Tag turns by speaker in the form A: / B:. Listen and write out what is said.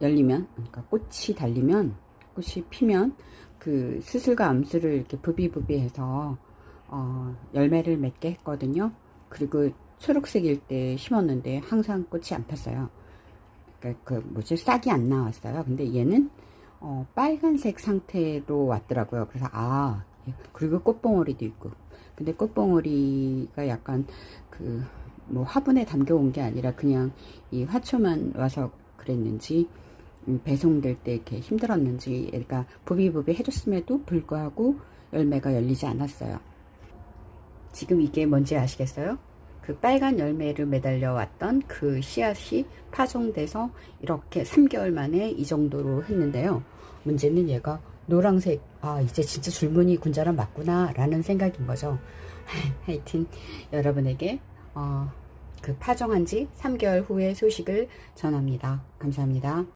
A: 열리면 그러니까 꽃이 달리면 꽃이 피면 그 수술과 암수를 이렇게 부비부비해서 어, 열매를 맺게 했거든요. 그리고 초록색일 때 심었는데 항상 꽃이 안 폈어요. 그러니까 그 뭐지 싹이 안 나왔어요. 근데 얘는 어, 빨간색 상태로 왔더라고요. 그래서 아 그리고 꽃봉오리도 있고 근데 꽃봉오리가 약간 그 뭐 화분에 담겨온 게 아니라 그냥 이 화초만 와서 그랬는지 음, 배송될 때 이렇게 힘들었는지 얘가 부비부비 해줬음에도 불구하고 열매가 열리지 않았어요. 지금 이게 뭔지 아시겠어요? 그 빨간 열매를 매달려 왔던 그 씨앗이 파종돼서 이렇게 3개월 만에 이 정도로 했는데요. 문제는 얘가 노란색, 아, 이제 진짜 줄무늬 군자란 맞구나, 라는 생각인 거죠. 하여튼, 여러분에게, 어, 그 파종한 지 3개월 후의 소식을 전합니다. 감사합니다.